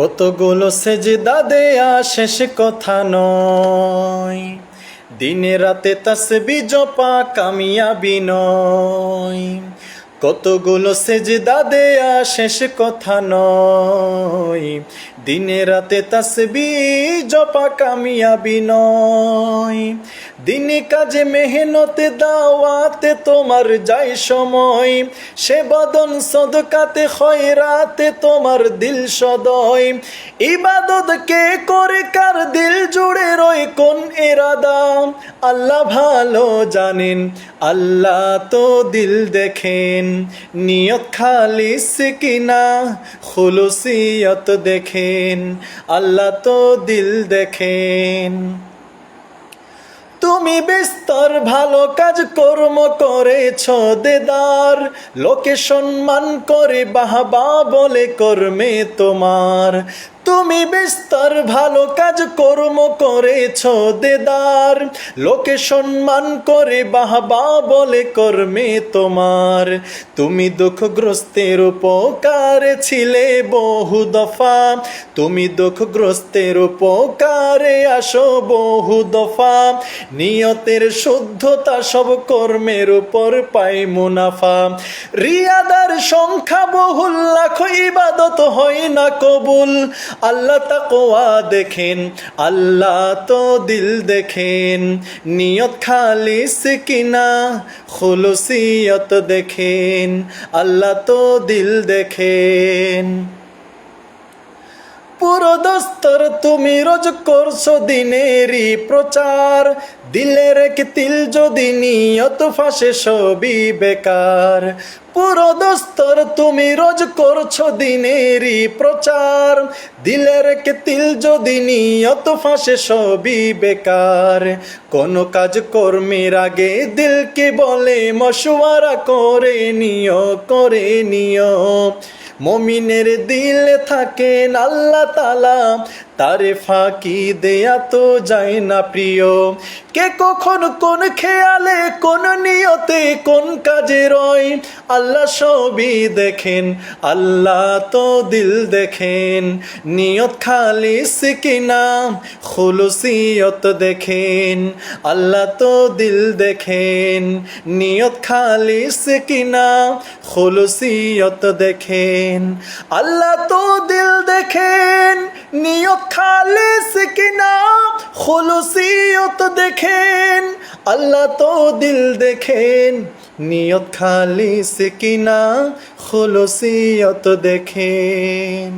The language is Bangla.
কতগুলো সেজদা দেয়া শেষ কথা নয়। দিনে রাতে তাসবি জপা কামিয়াবি নয়। কতগুলো সেজদা দেয়া শেষ কথা নয়। দিনে রাতে তাসবি জপা কামিয়াবি নয়। দিনে কাজে মেহনতে দাওয়াতে তোমার যাই সময়। সে বদন সদকাতে খয়রাতে তোমার দিল সদয়। ইবাদত কে করে কার দিল জুড়ে রয় আল্লাহ ভালো জানেন, আল্লাহ তো দিল দেখেন, নিয়ত খালিস কিনা, খুলুসিয়ত দেখেন, আল্লাহ তো দিল দেখেন। তুমি বিস্তর ভালো কাজ কর্ম করেছ, দেদার, লোকে সম্মান করে বাহাবা বলে কর্মে তোমার। তুমি বিস্তর, ভালো কাজ কর্ম করেছ দেদার। লোকে সম্মান করে, বাহবা বলে কর্মে তোমার। তুমি দুঃখগ্রস্তের উপকারে ছিলে বহু দফা। তুমি দুঃখগ্রস্তের উপকারে আসো বহু দফা। নিয়তের শুদ্ধতা সব কর্মের উপর পাই মুনাফা। রিয়াদার সংখ্যা বহুল লাখ, ইবাদত হয় না কবুল। আল্লাহ তাকোয়া দেখেন, আল্লাহ তো দিল দেখেন, নিয়ত খালিস কিনা খুলুসিয়ত দেখেন, আল্লাহ তো দিল দেখেন। পুরো দস্তর তুমি রোজ করছ দিনেরই প্রচার। দিলের এক তিল যদি নিয়ত ফাঁসে সবই বেকার। পুরো দস্তর তুমি রোজ করছ দিনেরই প্রচার। দিলের এক তিল যদি নিয়ত ফাঁসে সবই বেকার। কোন কাজ কর্মের আগে দিলকে বলে মশওয়ারা করে নিও করে নিও। মমিনের দিলে থাকেন আল্লাহ তালা তারে ফাঁকি দেয়া তো যায় না প্রিয়। কে কখন কোন খেয়ালে, কোন নিয়তে, কোন কাজে রয়? আল্লাহ সবই দেখেন, আল্লাহ তো দিল দেখেন। নিয়ত খালিস কিনা, খুলুসিয়ত দেখেন, আল্লাহ তো দিল দেখেন। নিয়ত খালিস কিনা, খুলুসিয়ত দেখেন আল্লাহ তো দিল দেখেন, নিয়ত খালিস কিনা, খুলুসিয়ত দেখেন। আল্লাহ তো দিল দেখেন, নিয়ত খালিস কিনা, খুলুসিয়ত দেখেন।